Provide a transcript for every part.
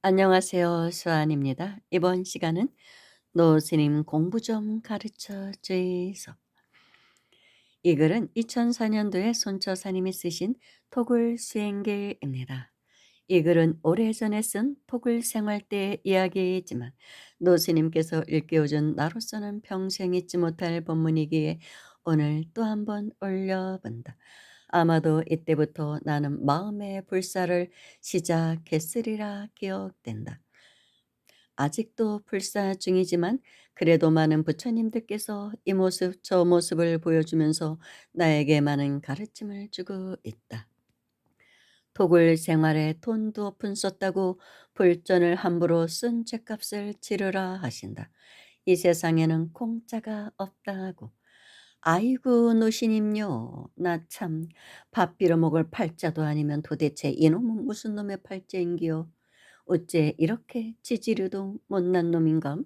안녕하세요. 수아입니다. 이번 시간은 노스님 공부 좀 가르쳐 주이소. 이 글은 2004년도에 손처사님이 쓰신 토굴 수행길입니다. 이 글은 오래전에 쓴 토굴 생활 때의 이야기이지만 노스님께서 일깨워준 나로서는 평생 잊지 못할 본문이기에 오늘 또 한번 올려본다. 아마도 이때부터 나는 마음의 불사를 시작했으리라 기억된다. 아직도 불사 중이지만 그래도 많은 부처님들께서 이 모습 저 모습을 보여주면서 나에게 많은 가르침을 주고 있다. 토굴 생활에 돈도 오픈 썼다고 불전을 함부로 쓴 죗값을 치르라 하신다. 이 세상에는 공짜가 없다고. 아이고 노신님요. 나 참 밥 빌어 먹을 팔자도 아니면 도대체 이놈은 무슨 놈의 팔자인기요. 어째 이렇게 지지르도 못난 놈인감?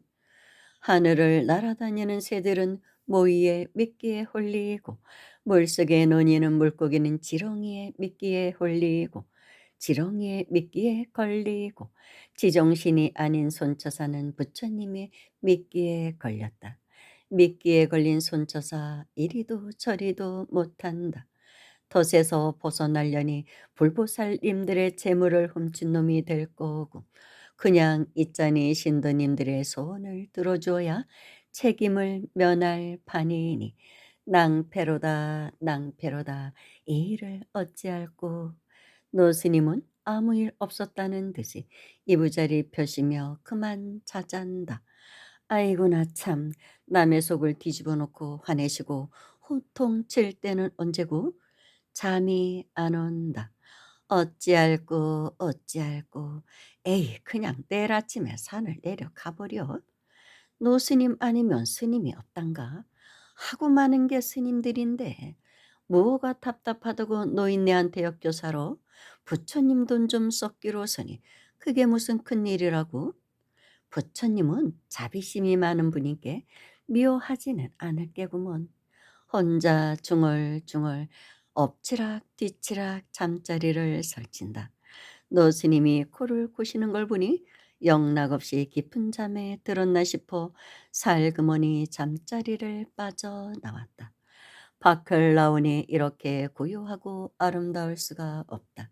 하늘을 날아다니는 새들은 모이에 미끼에 홀리고 물속에 논이는 물고기는 지렁이에 미끼에 홀리고 지렁이에 미끼에 걸리고 지정신이 아닌 손처사는 부처님의 미끼에 걸렸다. 미끼에 걸린 손처사 이리도 저리도 못한다. 덫에서 벗어나려니 불보살님들의 재물을 훔친 놈이 될 거고 그냥 있자니 신도님들의 소원을 들어줘야 책임을 면할 판이니 낭패로다 낭패로다 이 일을 어찌할꼬 노스님은 아무 일 없었다는 듯이 이부자리 펴시며 그만 자잔다. 아이고 나 참 남의 속을 뒤집어 놓고 화내시고 호통 칠 때는 언제고 잠이 안 온다. 어찌할꼬 어찌할꼬 에이 그냥 아침에 산을 내려가 버려. 노스님 아니면 스님이 없단가? 하고 많은 게 스님들인데 뭐가 답답하다고 노인네한테 살아? 부처님 돈좀 썩기로서니 그게 무슨 큰일이라고? 부처님은 자비심이 많은 분이게 미워하지는 않을 게구먼. 혼자 중얼중얼 엎치락 뒤치락 잠자리를 설친다. 노스님이 코를 고시는 걸 보니 영락없이 깊은 잠에 들었나 싶어 살그머니 잠자리를 빠져나왔다. 밖을 나오니 이렇게 고요하고 아름다울 수가 없다.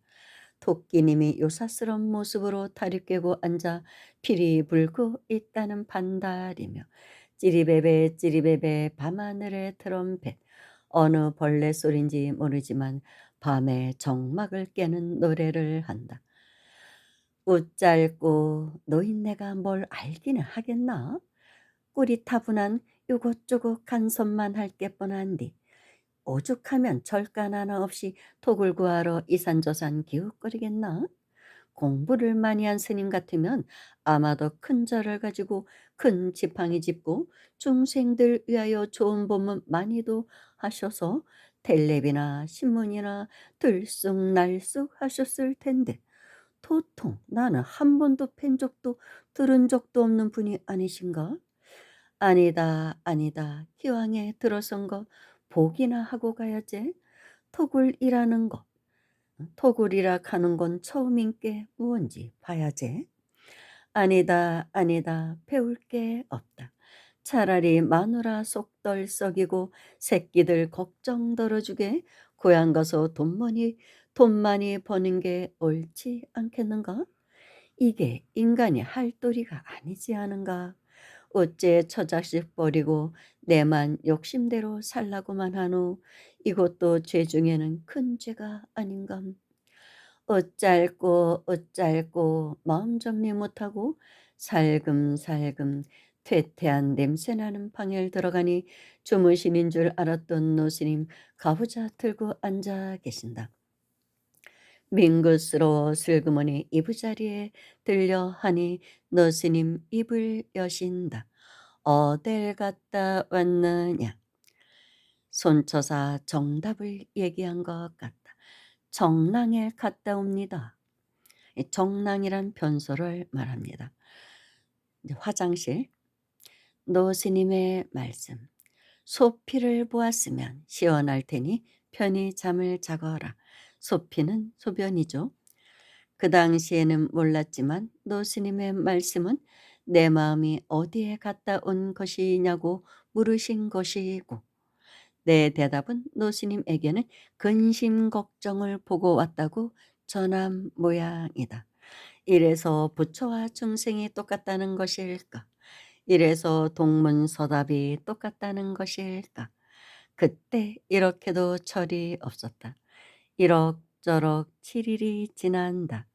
토끼님이 요사스러운 모습으로 다리 꿰고 앉아 피리 불고 있다는 반달이며 찌리베베 찌리베베 밤하늘의 트럼펫 어느 벌레 소린지 모르지만 밤에 정막을 깨는 노래를 한다. 웃짧고 노인네가 뭘 알기는 하겠나? 꿀이 타분한 요것저것 간섭만 할 게 뻔한디 오죽하면 절간 하나 없이 톡을 구하러 이산저산 기웃거리겠나? 공부를 많이 한 스님 같으면 아마도 큰 절을 가지고 큰 지팡이 짚고 중생들 위하여 좋은 법문 많이도 하셔서 텔레비나 신문이나 들쑥날쑥 하셨을 텐데 도통 나는 한 번도 팬 적도 들은 적도 없는 분이 아니신가? 아니다 아니다 기왕에 들어선 거 복이나 하고 가야지 토굴이라는 거 토굴이라 하는 건 처음인께 무언지 봐야지. 아니다, 아니다, 배울 게 없다. 차라리 마누라 속덜 썩이고 새끼들 걱정 덜어주게 고향 가서 돈 많이, 돈 많이 버는 게 옳지 않겠는가? 이게 인간이 할 도리가 아니지 않은가? 어째 처자식 버리고 내만 욕심대로 살라고만 하노? 이것도 죄 중에는 큰 죄가 아닌감. 어짤꼬 어짤꼬 마음 정리 못하고 살금살금 퇴퇴한 냄새나는 방에 들어가니 주무시는 줄 알았던 노스님 가부좌 들고 앉아 계신다. 민긋으로 슬그머니 이부자리에 들려 하니 노스님 입을 여신다. 어딜 갔다 왔느냐? 손처사 정답을 얘기한 것 같다. 정랑에 갔다 옵니다. 이 정랑이란 변소를 말합니다. 화장실 노 스님의 말씀 소피를 보았으면 시원할 테니 편히 잠을 자거라. 소피는 소변이죠. 그 당시에는 몰랐지만 노 스님의 말씀은 내 마음이 어디에 갔다 온 것이냐고 물으신 것이고 내 대답은 노 스님에게는 근심 걱정을 보고 왔다고 전한 모양이다. 이래서 부처와 중생이 똑같다는 것일까? 이래서 동문서답이 똑같다는 것일까? 그때 이렇게도 철이 없었다. 이럭저럭 7일이 지난다.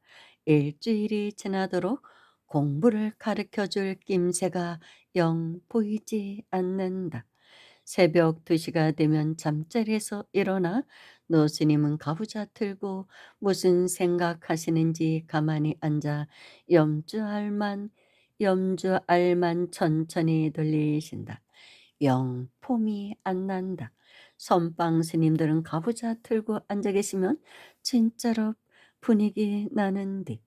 일주일이 지나도록 공부를 가르쳐 줄 낌새가 영 보이지 않는다. 새벽 2시가 되면 잠자리에서 일어나 노스님은 가부좌 틀고 무슨 생각하시는지 가만히 앉아 염주알만 염주알만 천천히 돌리신다. 영 폼이 안 난다. 선방 스님들은 가부좌 틀고 앉아 계시면 진짜로 분위기 나는데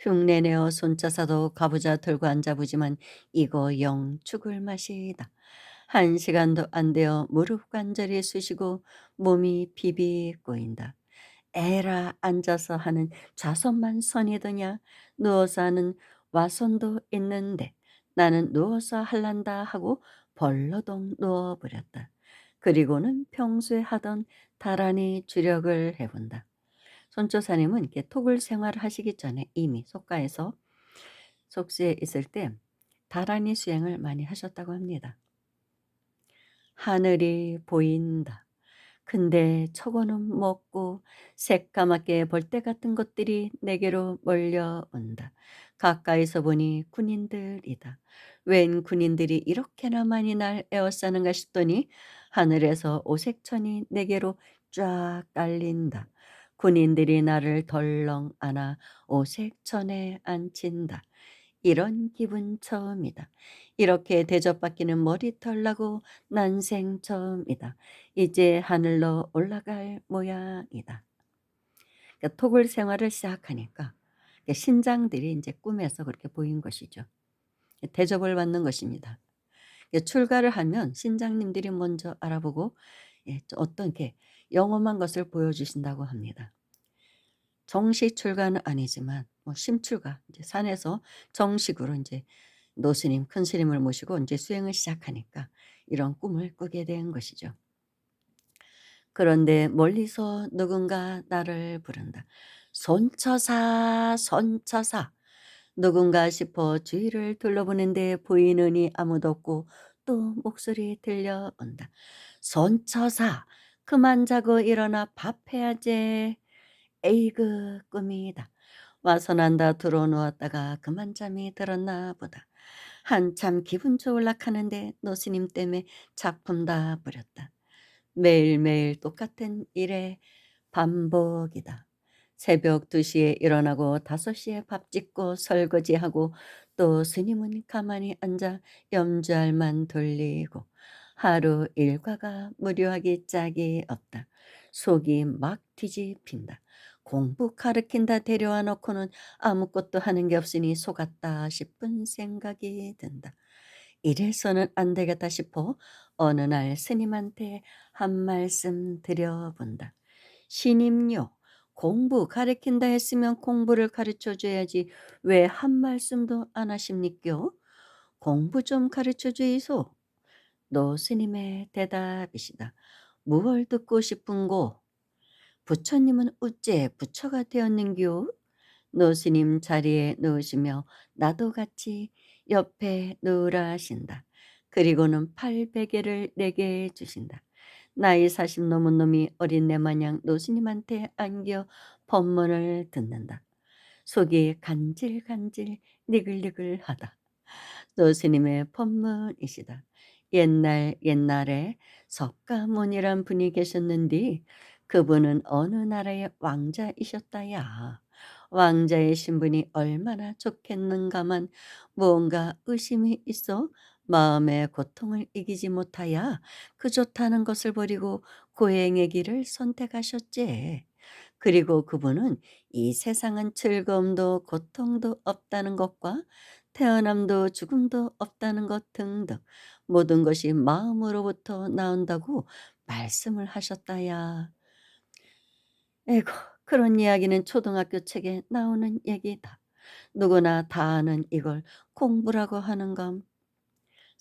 흉내내어 손자사도 가부좌 들고 앉아보지만 이거 영 죽을 맛이다. 한 시간도 안 되어 무릎 관절이 쑤시고 몸이 비비 꼬인다. 에라 앉아서 하는 좌선만 선이더냐 누워서 하는 와선도 있는데 나는 누워서 할란다 하고 벌러덩 누워버렸다. 그리고는 평소에 하던 다란히 주력을 해본다. 손조사님은 이렇게 토굴 생활을 하시기 전에 이미 속가에서 속세에 있을 때 다란히 수행을 많이 하셨다고 합니다. 하늘이 보인다. 근데 저거는 먹고 새까맣게 벌떼 같은 것들이 내게로 몰려온다. 가까이서 보니 군인들이다. 웬 군인들이 이렇게나 많이 날 에워싸는가 싶더니 하늘에서 오색천이 내게로 쫙 깔린다. 군인들이 나를 덜렁 안아 오색천에 앉힌다. 이런 기분 처음이다. 이렇게 대접받기는 머리털 나고 난생 처음이다. 이제 하늘로 올라갈 모양이다. 그러니까 토굴 생활을 시작하니까 신장들이 이제 꿈에서 그렇게 보인 것이죠. 대접을 받는 것입니다. 그러니까 출가를 하면 신장님들이 먼저 알아보고 예, 어떤 게 영험한 것을 보여주신다고 합니다. 정식 출가는 아니지만 뭐 심출가 이제 산에서 정식으로 이제 노스님 큰 스님을 모시고 이제 수행을 시작하니까 이런 꿈을 꾸게 된 것이죠. 그런데 멀리서 누군가 나를 부른다. 손처사, 손처사. 누군가 싶어 주위를 둘러보는데 보이느니 아무도 없고 또 목소리 들려온다. 손처사, 그만 자고 일어나 밥 해야지. 에이그 꿈이다. 와서 난다 들어 누웠다가 그만 잠이 들었나 보다. 한참 기분 좋을락하는데 노스님 때문에 작품 다 버렸다. 매일매일 똑같은 일의 반복이다. 새벽 2시에 일어나고 5시에 밥 짓고 설거지하고 또 스님은 가만히 앉아 염주알만 돌리고 하루 일과가 무료하기 짝이 없다. 속이 막 뒤집힌다. 공부 가르킨다 데려와 놓고는 아무것도 하는 게 없으니 속았다 싶은 생각이 든다. 이래서는 안 되겠다 싶어 어느 날 스님한테 한 말씀 드려본다. 신임요, 공부 가르킨다 했으면 공부를 가르쳐 줘야지 왜 한 말씀도 안 하십니까? 공부 좀 가르쳐 주이소. 노 스님의 대답이시다. 무얼 듣고 싶은고? 부처님은 어째 부처가 되었는겨? 노스님 자리에 누우시며 나도 같이 옆에 누우라 하신다. 그리고는 팔베개를 내게 주신다. 나이 사십 넘은 놈이 어린 내 마냥 노스님한테 안겨 법문을 듣는다. 속이 간질간질 니글니글하다. 노스님의 법문이시다. 옛날 옛날에 석가모니란 분이 계셨는데 그분은 어느 나라의 왕자이셨다야. 왕자의 신분이 얼마나 좋겠는가만 무언가 의심이 있어 마음의 고통을 이기지 못하여 그 좋다는 것을 버리고 고행의 길을 선택하셨지. 그리고 그분은 이 세상은 즐거움도 고통도 없다는 것과 태어남도 죽음도 없다는 것 등등 모든 것이 마음으로부터 나온다고 말씀을 하셨다야. 에고 그런 이야기는 초등학교 책에 나오는 얘기다. 누구나 다 아는 이걸 공부라고 하는 감.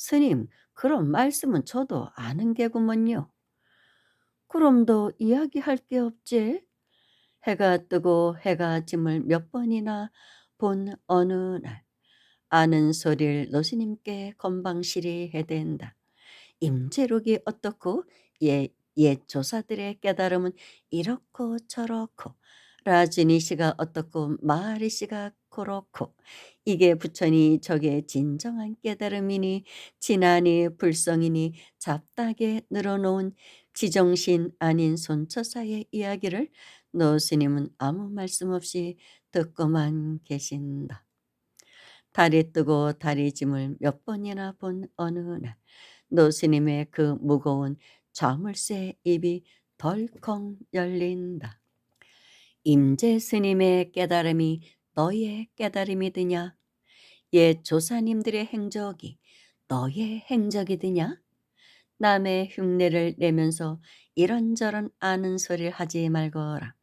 스님, 그런 말씀은 저도 아는 게구먼요. 그럼도 이야기할 게 없지. 해가 뜨고 해가 짐을 몇 번이나 본 어느 날 아는 소리를 노스님께 건방시리 해댄다. 임재록이 어떻고 예, 옛 조사들의 깨달음은 이렇고 저렇고 라지니 씨가 어떻고 마리 씨가 그렇고 이게 부처니 저게 진정한 깨달음이니 지난이 불성이니 잡다게 늘어놓은 지정신 아닌 손처사의 이야기를 노 스님은 아무 말씀 없이 듣고만 계신다. 달이 뜨고 달이 짐을 몇 번이나 본 어느 날 노 스님의 그 무거운 자물쇠 입이 덜컹 열린다. 임재 스님의 깨달음이 너의 깨달음이드냐? 옛 조사님들의 행적이 너의 행적이드냐? 남의 흉내를 내면서 이런저런 아는 소리를 하지 말거라.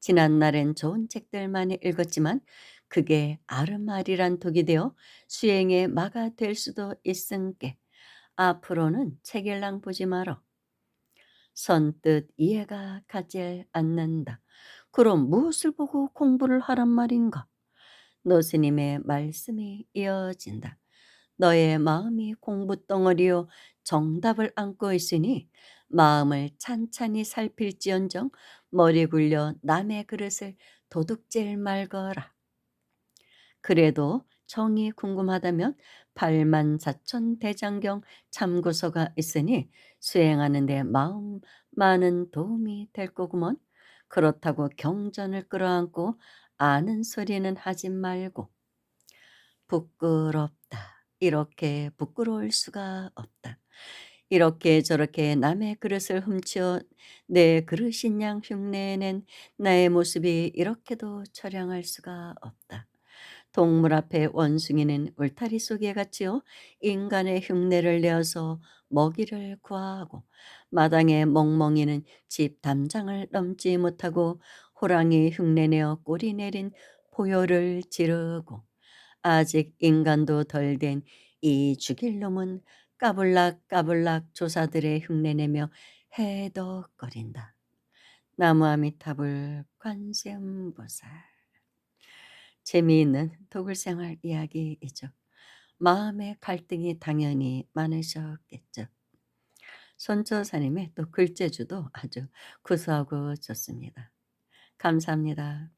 지난날엔 좋은 책들만 읽었지만 그게 아르마리란 독이 되어 수행에 마가 될 수도 있은께 앞으로는 책 일랑 보지 말어. 선뜻 이해가 가질 않는다. 그럼 무엇을 보고 공부를 하란 말인가? 노스님의 말씀이 이어진다. 너의 마음이 공부덩어리요 정답을 안고 있으니 마음을 찬찬히 살필지언정 머리 굴려 남의 그릇을 도둑질 말거라. 그래도 정이 궁금하다면 발만사천 대장경 참고서가 있으니 수행하는 데 마음 많은 도움이 될 거구먼. 그렇다고 경전을 끌어안고 아는 소리는 하지 말고 부끄럽다. 이렇게 부끄러울 수가 없다. 이렇게 저렇게 남의 그릇을 훔쳐 내 그릇인 양 흉내낸 나의 모습이 이렇게도 처량할 수가 없다. 동물 앞에 원숭이는 울타리 속에 갇히어 인간의 흉내를 내어서 먹이를 구하고 마당의 멍멍이는 집 담장을 넘지 못하고 호랑이 흉내내어 꼬리 내린 포효를 지르고 아직 인간도 덜 된 이 죽일 놈은 까불락 까불락 조사들의 흉내내며 해덕거린다. 나무아미타불 관세음보살 재미있는 도굴생활 이야기이죠. 마음의 갈등이 당연히 많으셨겠죠. 손조사님의 또 글재주도 아주 구수하고 좋습니다. 감사합니다.